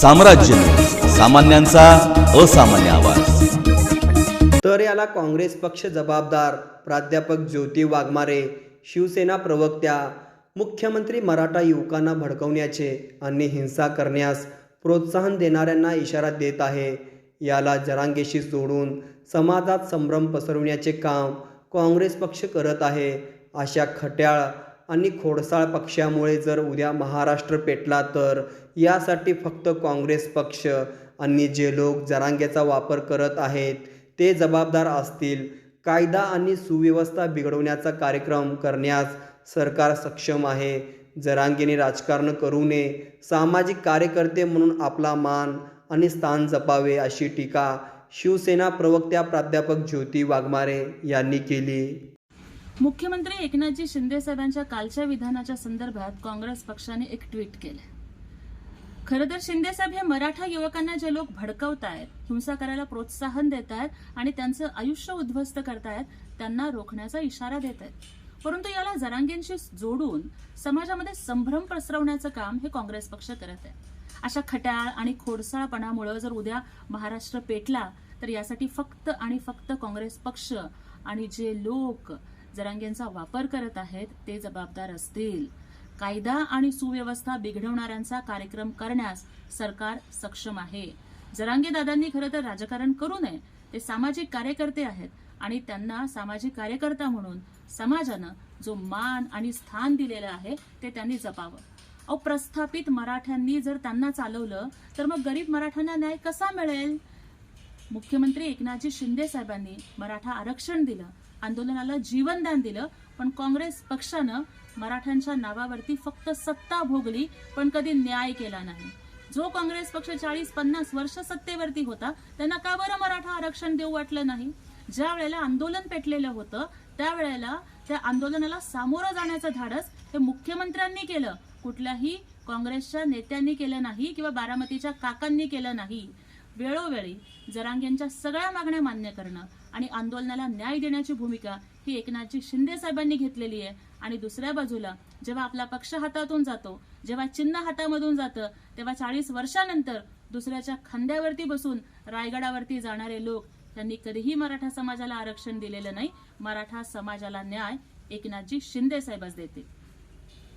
साम्राज्य. सामान्यांचा असामान्य आवाज. तर याला काँग्रेस पक्ष जबाबदार प्राध्यापक ज्योती वाघमारे शिवसेना प्रवक्त्या मुख्यमंत्री मराठा युवकांना भडकवण्याचे आणि हिंसा करण्यास प्रोत्साहन देणाऱ्यांना इशारा देत आहे. याला जरांगेशी सोडून समाजात संभ्रम पसरवण्याचे काम काँग्रेस पक्ष करत आहे. अशा खट्याळ आणि खोडसाळ पक्षामुळे जर उद्या महाराष्ट्र पेटला तर यासाठी फक्त काँग्रेस पक्ष आणि जे लोक जरांगेचा वापर करत आहेत ते जबाबदार असतील. कायदा आणि सुव्यवस्था बिघडवण्याचा कार्यक्रम करण्यास सरकार सक्षम आहे. जरांगेने राजकारण करू नये सामाजिक कार्यकर्ते म्हणून आपला मान आणि स्थान जपावे अशी टीका शिवसेना प्रवक्त्या प्राध्यापक ज्योती वाघमारे यांनी केली. मुख्यमंत्री एकनाथजी शिंदे साहेबांच्या कालच्या विधानाच्या संदर्भात काँग्रेस पक्षाने एक ट्विट केलं खरं तर शिंदे साहेब हे मराठा युवकांना जे लोक भडकवतायत हिंसा करायला प्रोत्साहन देत आहेत आणि त्यांचं आयुष्य उद्ध्वस्त करतायत त्यांना रोखण्याचा इशारा देत आहेत परंतु याला जरांगेंशी जोडून समाजामध्ये संभ्रम पसरवण्याचं काम हे काँग्रेस पक्ष करत आहे. अशा खट्याळ आणि खोडसाळपणामुळे जर उद्या महाराष्ट्र पेटला तर यासाठी फक्त आणि फक्त काँग्रेस पक्ष आणि जे लोक जरांगेंचा वापर करत आहेत ते जबाबदार असतील. कायदा आणि सुव्यवस्था बिघडवणाऱ्यांचा कार्यक्रम करण्यास सरकार सक्षम आहे. जरांगे दादांनी खरं तर राजकारण करू नये ते सामाजिक कार्यकर्ते आहेत आणि त्यांना सामाजिक कार्यकर्ता म्हणून समाजानं जो मान आणि स्थान दिलेलं आहे ते त्यांनी जपावं. अहो प्रस्थापित मराठ्यांनी जर त्यांना चालवलं तर मग गरीब मराठ्यांना न्याय कसा मिळेल? मुख्यमंत्री एकनाथजी शिंदे साहेबांनी मराठा आरक्षण दिलं आंदोलनाला जीवनदान दिलं पण काँग्रेस पक्षानं मराठ्यांच्या नावावरती फक्त सत्ता भोगली पण कधी न्याय केला नाही. जो काँग्रेस पक्ष चाळीस पन्नास वर्ष सत्तेवरती होता त्यांना का बरं मराठा आरक्षण देऊ वाटलं नाही? ज्या वेळेला आंदोलन पेटलेलं होतं त्यावेळेला त्या आंदोलनाला सामोरं जाण्याचं धाडस हे मुख्यमंत्र्यांनी केलं. कुठल्याही काँग्रेसच्या नेत्यांनी केलं नाही किंवा बारामतीच्या काकांनी केलं नाही. वेळोवेळी जरांगेंच्या सगळ्या मागण्या मान्य करणं आणि आंदोलनाला न्याय देण्याची भूमिका ही एकनाथजी शिंदे साहेबांनी घेतलेली आहे. आणि दुसऱ्या बाजूला जेव्हा आपला पक्ष हातातून जातो जेव्हा चिन्ह हातामधून जातं तेव्हा चाळीस वर्षानंतर दुसऱ्याच्या खांद्यावरती बसून रायगडावरती जाणारे लोक त्यांनी कधीही मराठा समाजाला आरक्षण दिलेलं नाही. मराठा समाजाला न्याय एकनाथजी शिंदे साहेबच देतील.